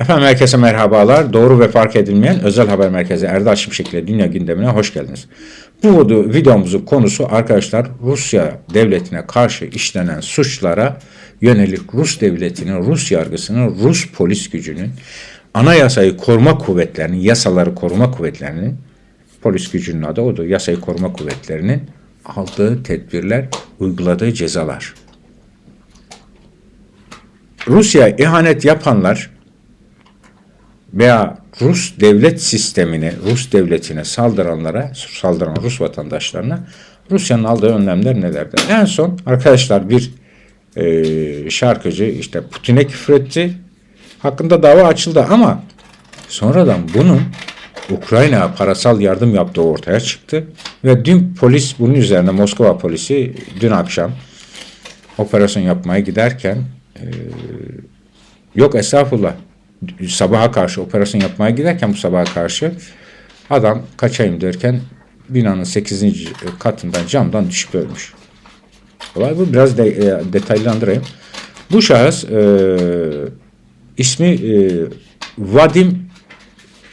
Efendim herkese merhabalar. Doğru ve fark edilmeyen özel haber merkezi Erdal Şimşek ile dünya gündemine hoş geldiniz. Bu video- videomuzun konusu arkadaşlar Rusya devletine karşı işlenen suçlara yönelik Rus devletinin, Rus yargısının, Rus polis gücünün, anayasayı koruma kuvvetlerinin, yasaları koruma kuvvetlerinin, polis gücünün adı odur, yasayı koruma kuvvetlerinin aldığı tedbirler, uyguladığı cezalar. Rusya ihanet yapanlar veya Rus devlet sistemine, Rus devletine saldıranlara, saldıran Rus vatandaşlarına Rusya'nın aldığı önlemler nelerdir? En son arkadaşlar bir e, şarkıcı işte Putin'e küfretti. Hakkında dava açıldı ama sonradan bunun Ukrayna'ya parasal yardım yaptığı ortaya çıktı. Ve dün polis bunun üzerine Moskova polisi dün akşam operasyon yapmaya giderken e, Yok estağfurullah. Sabaha karşı operasyon yapmaya giderken bu sabaha karşı adam kaçayım derken binanın 8. katından camdan düşüp ölmüş. Olay bu. Biraz de, e, detaylandırayım. Bu şahıs e, ismi e, Vadim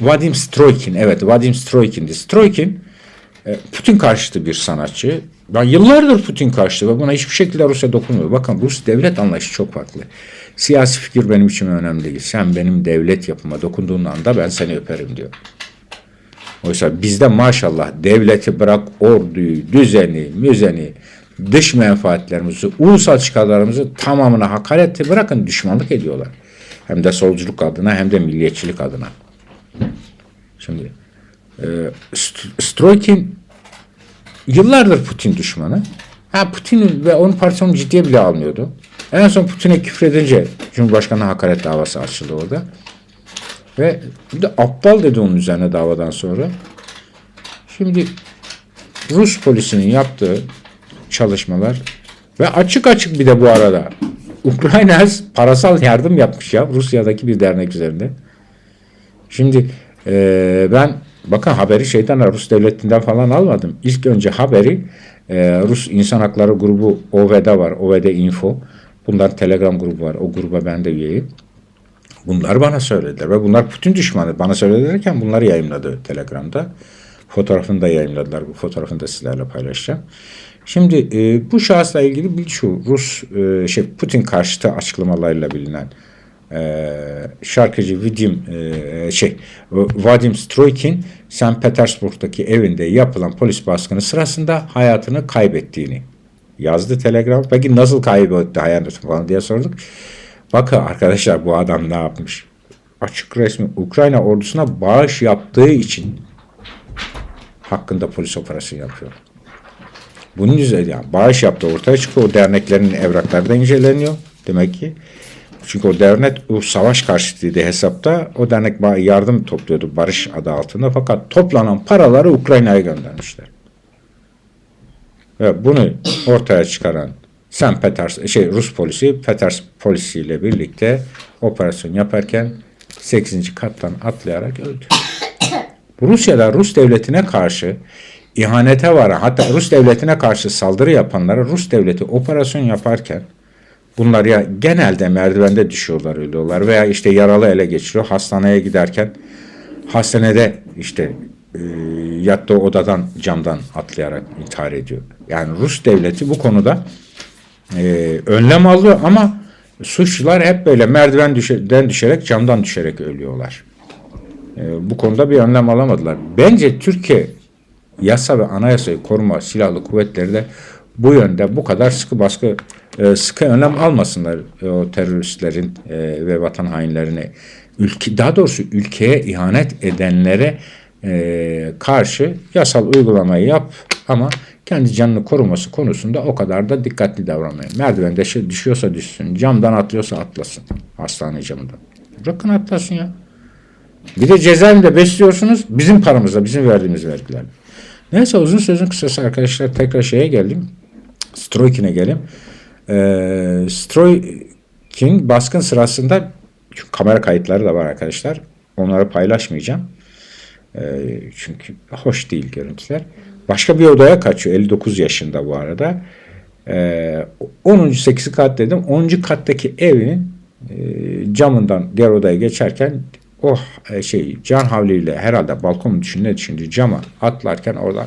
Vadim Stroikin. Evet Vadim Stroikin'di. Stroikin e, Putin karşıtı bir sanatçı. Ben yıllardır Putin karşıtı ve buna hiçbir şekilde Rusya dokunmuyor. Bakın Rus devlet anlayışı çok farklı. Siyasi fikir benim için önemli değil. Sen benim devlet yapıma dokunduğun anda ben seni öperim diyor. Oysa bizde maşallah devleti bırak orduyu, düzeni, müzeni, dış menfaatlerimizi, ulusal çıkarlarımızı tamamına hakareti bırakın düşmanlık ediyorlar. Hem de solculuk adına hem de milliyetçilik adına. Şimdi e, St- Stroikin yıllardır Putin düşmanı. Ha Putin ve onun partisi onu ciddiye bile almıyordu. En son Putin'e küfredince Cumhurbaşkanı hakaret davası açıldı orada. Ve bir de aptal dedi onun üzerine davadan sonra. Şimdi Rus polisinin yaptığı çalışmalar ve açık açık bir de bu arada Ukrayna parasal yardım yapmış ya Rusya'daki bir dernek üzerinde. Şimdi e, ben bakın haberi şeyden Rus devletinden falan almadım. İlk önce haberi e, Rus İnsan Hakları grubu OV'de var. OVD Info. Bunlar Telegram grubu var. O gruba ben de üyeyim. Bunlar bana söylediler ve bunlar Putin düşmanı. Bana söyledilerken bunları yayınladı Telegram'da. Fotoğrafını da yayınladılar. Bu fotoğrafını da sizlerle paylaşacağım. Şimdi e, bu şahısla ilgili bir şu Rus e, şey Putin karşıtı açıklamalarıyla bilinen e, şarkıcı Vadim e, şey Vadim Stroikin St. Petersburg'daki evinde yapılan polis baskını sırasında hayatını kaybettiğini yazdı Telegram. Peki nasıl kaybetti hayatını falan diye sorduk. Bakın arkadaşlar bu adam ne yapmış? Açık resmi Ukrayna ordusuna bağış yaptığı için hakkında polis operasyonu yapıyor. Bunun üzerine yani bağış yaptığı ortaya çıkıyor. O derneklerin evrakları da inceleniyor. Demek ki çünkü o dernek o savaş karşıtıydı hesapta. O dernek yardım topluyordu barış adı altında. Fakat toplanan paraları Ukrayna'ya göndermişler. Ve bunu ortaya çıkaran St. Peters şey Rus polisi Peters polisiyle birlikte operasyon yaparken 8. kattan atlayarak öldü. Rusya'da Rus devletine karşı ihanete varan hatta Rus devletine karşı saldırı yapanlara Rus devleti operasyon yaparken bunlar ya genelde merdivende düşüyorlar ölüyorlar veya işte yaralı ele geçiriyor hastaneye giderken hastanede işte e, yattığı odadan camdan atlayarak intihar ediyor. Yani Rus devleti bu konuda e, önlem alıyor ama suçlular hep böyle merdivenden düşerek camdan düşerek ölüyorlar. E, bu konuda bir önlem alamadılar. Bence Türkiye yasa ve anayasayı koruma silahlı kuvvetleri de bu yönde bu kadar sıkı baskı e, sıkı önlem almasınlar e, o teröristlerin e, ve vatan hainlerine ülke daha doğrusu ülkeye ihanet edenlere e, karşı yasal uygulamayı yap ama kendi canını koruması konusunda o kadar da dikkatli davranmayın. Merdivende şey düşüyorsa düşsün, camdan atlıyorsa atlasın hastane camından. Bırakın atlasın ya. Bir de cezaevinde besliyorsunuz bizim paramızla, bizim verdiğimiz vergilerle. Neyse uzun sözün kısası arkadaşlar tekrar şeye geldim. Stroikin'e gelin. Ee, Stroikin baskın sırasında kamera kayıtları da var arkadaşlar. Onları paylaşmayacağım. Ee, çünkü hoş değil görüntüler. Başka bir odaya kaçıyor. 59 yaşında bu arada. Ee, 10. 8. kat dedim. 10. kattaki evinin e, camından diğer odaya geçerken o e, şey can havliyle herhalde balkonun düşüne düşündü cama atlarken oradan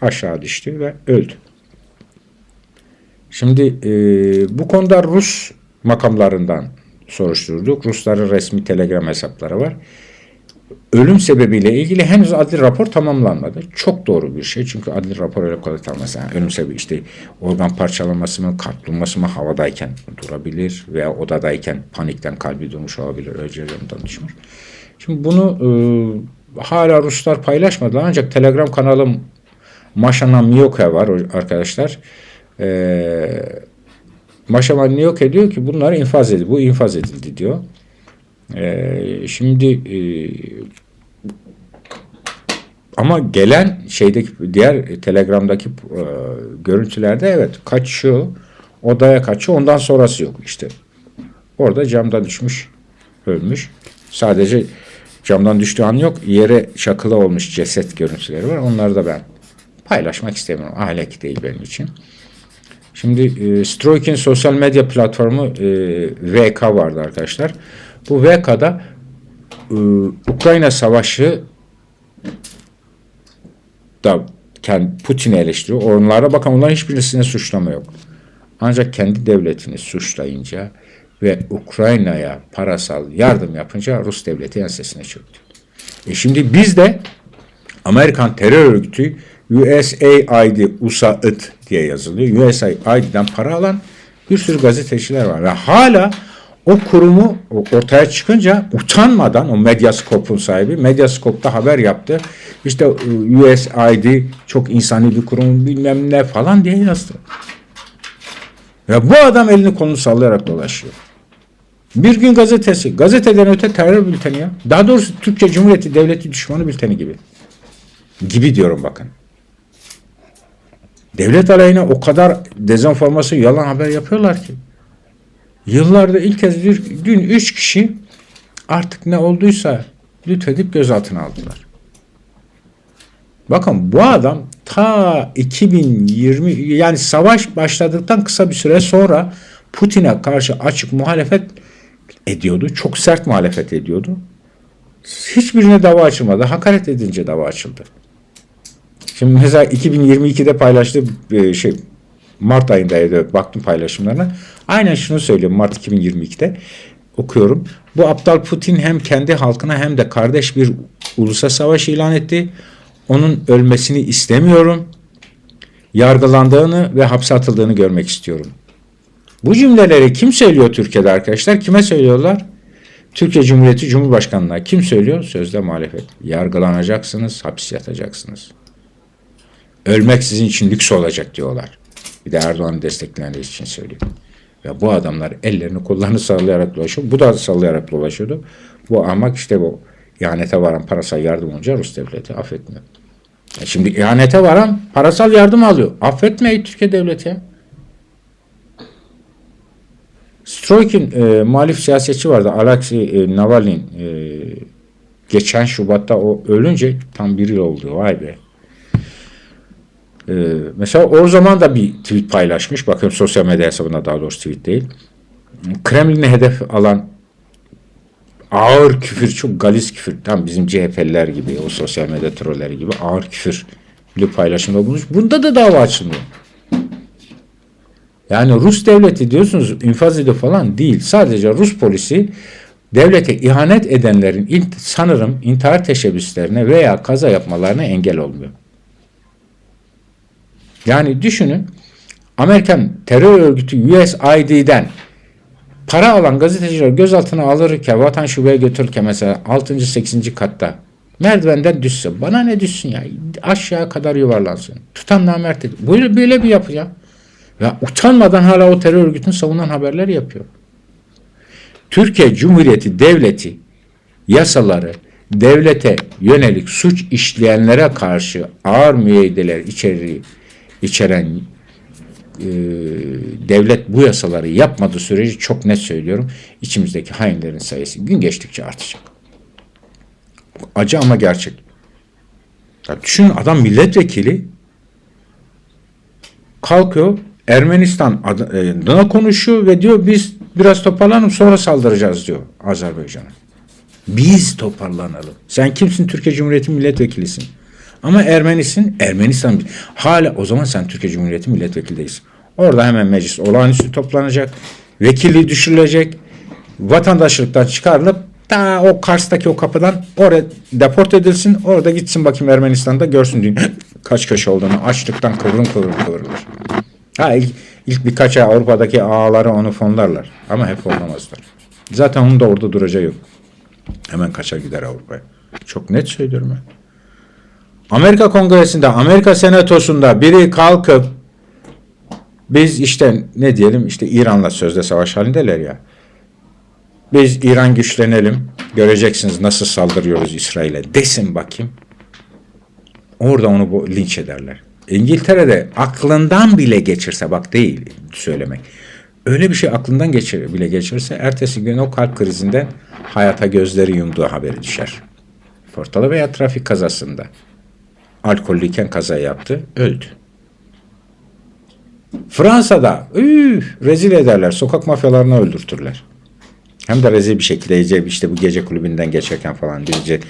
aşağı düştü ve öldü. Şimdi e, bu konuda Rus makamlarından soruşturduk. Rusların resmi telegram hesapları var. Ölüm sebebiyle ilgili henüz adli rapor tamamlanmadı. Çok doğru bir şey. Çünkü adli rapor öyle kolay tamamlanmaz. Yani ölüm sebebi işte organ parçalanması mı, kalp durması mı havadayken durabilir veya odadayken panikten kalbi durmuş olabilir. Öcelerinden düşmüş. Şimdi bunu e, hala Ruslar paylaşmadılar. Ancak Telegram kanalım Maşana Miyoka var arkadaşlar. Eee Maşama Miyoka diyor ki bunları infaz edildi. Bu infaz edildi diyor. Ee, şimdi e, ama gelen şeydeki diğer Telegram'daki e, görüntülerde evet kaçıyor. Odaya kaçıyor. Ondan sonrası yok işte. Orada camdan düşmüş. Ölmüş. Sadece camdan düştüğü an yok. Yere çakılı olmuş ceset görüntüleri var. Onları da ben paylaşmak istemiyorum. Ahlaki değil benim için. Şimdi e, sosyal medya platformu e, VK vardı arkadaşlar. Bu VK'da e, Ukrayna Savaşı da Putin'i eleştiriyor. Onlara bakın onların hiçbirisine suçlama yok. Ancak kendi devletini suçlayınca ve Ukrayna'ya parasal yardım yapınca Rus devleti ensesine çöktü. E şimdi biz de Amerikan terör örgütü USAID, USAID diye yazılıyor. USAID'den para alan bir sürü gazeteciler var. Ve hala o kurumu ortaya çıkınca utanmadan o Medyascope'un sahibi Medyascope'da haber yaptı. İşte USAID çok insani bir kurum bilmem ne falan diye yazdı. Ve bu adam elini kolunu sallayarak dolaşıyor. Bir gün gazetesi, gazeteden öte terör bülteni ya. Daha doğrusu Türkiye Cumhuriyeti Devleti düşmanı bülteni gibi. Gibi diyorum bakın. Devlet aleyhine o kadar dezenformasyon, yalan haber yapıyorlar ki. Yıllarda ilk kez bir, dün üç kişi artık ne olduysa lütfedip gözaltına aldılar. Bakın bu adam ta 2020 yani savaş başladıktan kısa bir süre sonra Putin'e karşı açık muhalefet ediyordu. Çok sert muhalefet ediyordu. Hiçbirine dava açılmadı. Hakaret edince dava açıldı. Şimdi mesela 2022'de paylaştığı e, şey Mart ayındaydı baktım paylaşımlarına. Aynen şunu söylüyorum Mart 2022'de okuyorum. Bu aptal Putin hem kendi halkına hem de kardeş bir ulusa savaş ilan etti. Onun ölmesini istemiyorum. Yargılandığını ve hapse atıldığını görmek istiyorum. Bu cümleleri kim söylüyor Türkiye'de arkadaşlar? Kime söylüyorlar? Türkiye Cumhuriyeti Cumhurbaşkanı'na kim söylüyor? Sözde muhalefet. Yargılanacaksınız, hapis yatacaksınız. Ölmek sizin için lüks olacak diyorlar. Bir de Erdoğan'ı destekleyenler için söylüyor. Ve bu adamlar ellerini kollarını sallayarak dolaşıyor. Bu da sallayarak dolaşıyordu. Bu amak işte bu ihanete varan parasal yardım olunca Rus devleti affetmiyor. E şimdi ihanete varan parasal yardım alıyor. Affetmeyin Türkiye devleti. Stroik'in e, muhalif siyasetçi vardı. Alexei e, Navalny e, geçen Şubat'ta o ölünce tam bir yıl oldu. Vay be. Ee, mesela o zaman da bir tweet paylaşmış. Bakıyorum sosyal medya hesabına daha doğrusu tweet değil. Kremlin'e hedef alan ağır küfür, çok galis küfür. Tam bizim CHP'liler gibi, o sosyal medya trolleri gibi ağır küfür bir paylaşımda bulunmuş. Bunda da dava açılmıyor. Yani Rus devleti diyorsunuz infaz ediyor falan değil. Sadece Rus polisi devlete ihanet edenlerin sanırım intihar teşebbüslerine veya kaza yapmalarına engel olmuyor. Yani düşünün Amerikan terör örgütü USAID'den para alan gazeteciler gözaltına alırken vatan şubeye götürürken mesela 6. 8. katta merdivenden düşse bana ne düşsün ya aşağı kadar yuvarlansın. Tutan namert dedi. Böyle, böyle bir yapı ya. Ve utanmadan hala o terör örgütünü savunan haberler yapıyor. Türkiye Cumhuriyeti Devleti yasaları devlete yönelik suç işleyenlere karşı ağır müeyyideler içeriği içeren e, devlet bu yasaları yapmadığı sürece çok net söylüyorum içimizdeki hainlerin sayısı gün geçtikçe artacak. Acı ama gerçek. Ya düşün adam milletvekili kalkıyor Ermenistan adına konuşuyor ve diyor biz biraz toparlanalım sonra saldıracağız diyor Azerbaycan'a. Biz toparlanalım. Sen kimsin? Türkiye Cumhuriyeti milletvekilisin. Ama Ermenisin, Ermenistan. Hala o zaman sen Türkiye Cumhuriyeti milletvekili. Orada hemen meclis olağanüstü toplanacak. Vekilliği düşürülecek. Vatandaşlıktan çıkarılıp ta o Kars'taki o kapıdan oraya deport edilsin. Orada gitsin bakayım Ermenistan'da görsün dünya kaç köşe olduğunu. Açlıktan kıvrım kıvrım kıvrılır. Ha ilk, ilk birkaç ay Avrupa'daki ağaları onu fonlarlar. Ama hep fonlamazlar. Zaten onun da orada duracağı yok. Hemen kaçar gider Avrupa'ya. Çok net söylüyorum ya. Amerika Kongresi'nde, Amerika Senatosu'nda biri kalkıp biz işte ne diyelim işte İran'la sözde savaş halindeler ya. Biz İran güçlenelim. Göreceksiniz nasıl saldırıyoruz İsrail'e desin bakayım. Orada onu bu, linç ederler. İngiltere'de aklından bile geçirse bak değil söylemek. Öyle bir şey aklından geçir, bile geçirse ertesi gün o kalp krizinden hayata gözleri yumduğu haberi düşer. Fortalı veya trafik kazasında. Alkollüyken kaza yaptı, öldü. Fransa'da üf, rezil ederler, sokak mafyalarını öldürtürler. Hem de rezil bir şekilde işte bu gece kulübünden geçerken falan bir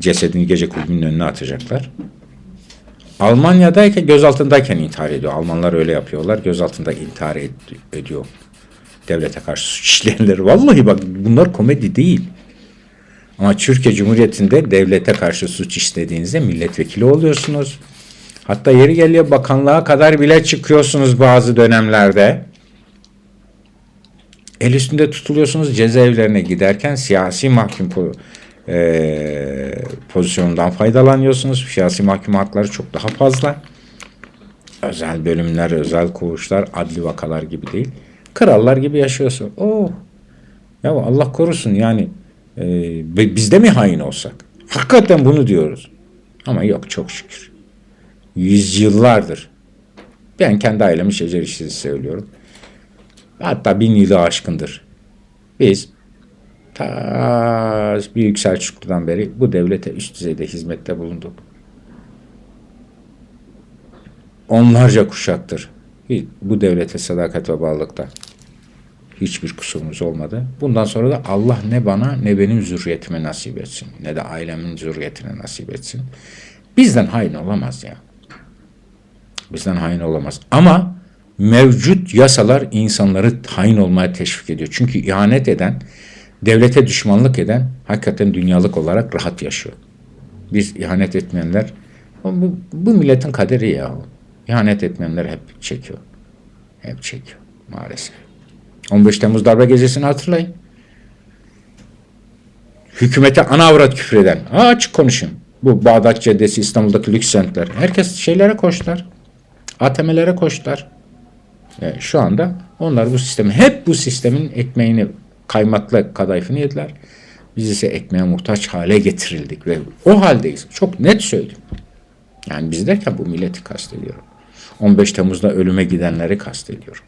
cesedini gece kulübünün önüne atacaklar. Almanya'dayken gözaltındayken intihar ediyor. Almanlar öyle yapıyorlar. Gözaltında intihar ed- ediyor. Devlete karşı suç işleyenler. Vallahi bak bunlar komedi değil. Ama Türkiye Cumhuriyeti'nde devlete karşı suç işlediğinizde milletvekili oluyorsunuz. Hatta yeri geliyor bakanlığa kadar bile çıkıyorsunuz bazı dönemlerde. El üstünde tutuluyorsunuz cezaevlerine giderken siyasi mahkum po- e, pozisyonundan faydalanıyorsunuz. Siyasi mahkum hakları çok daha fazla. Özel bölümler, özel koğuşlar, adli vakalar gibi değil. Krallar gibi yaşıyorsun. Oh. Ya Allah korusun yani e, biz de mi hain olsak? Hakikaten bunu diyoruz. Ama yok çok şükür. Yüzyıllardır. Ben kendi ailemi şecer söylüyorum. Hatta bin yılı aşkındır. Biz ta Büyük Selçuklu'dan beri bu devlete üst düzeyde hizmette bulunduk. Onlarca kuşaktır. Bu devlete sadakat ve bağlılıkta hiçbir kusurumuz olmadı. Bundan sonra da Allah ne bana ne benim zürriyetime nasip etsin. Ne de ailemin zürriyetine nasip etsin. Bizden hain olamaz ya. Bizden hain olamaz. Ama mevcut yasalar insanları hain olmaya teşvik ediyor. Çünkü ihanet eden, devlete düşmanlık eden hakikaten dünyalık olarak rahat yaşıyor. Biz ihanet etmeyenler, bu, bu milletin kaderi ya. İhanet etmeyenler hep çekiyor. Hep çekiyor maalesef. 15 Temmuz darbe gecesini hatırlayın. Hükümete ana avrat küfreden. Ha, açık konuşun. Bu Bağdat Caddesi, İstanbul'daki lüks semtler. Herkes şeylere koştular. ATM'lere koştular. E, şu anda onlar bu sistemi, hep bu sistemin ekmeğini, kaymakla kadayıfını yediler. Biz ise ekmeğe muhtaç hale getirildik ve o haldeyiz. Çok net söyleyeyim. Yani biz derken bu milleti kastediyorum. 15 Temmuz'da ölüme gidenleri kastediyorum.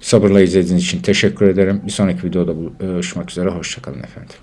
Sabırla izlediğiniz için teşekkür ederim. Bir sonraki videoda buluşmak üzere. Hoşçakalın efendim.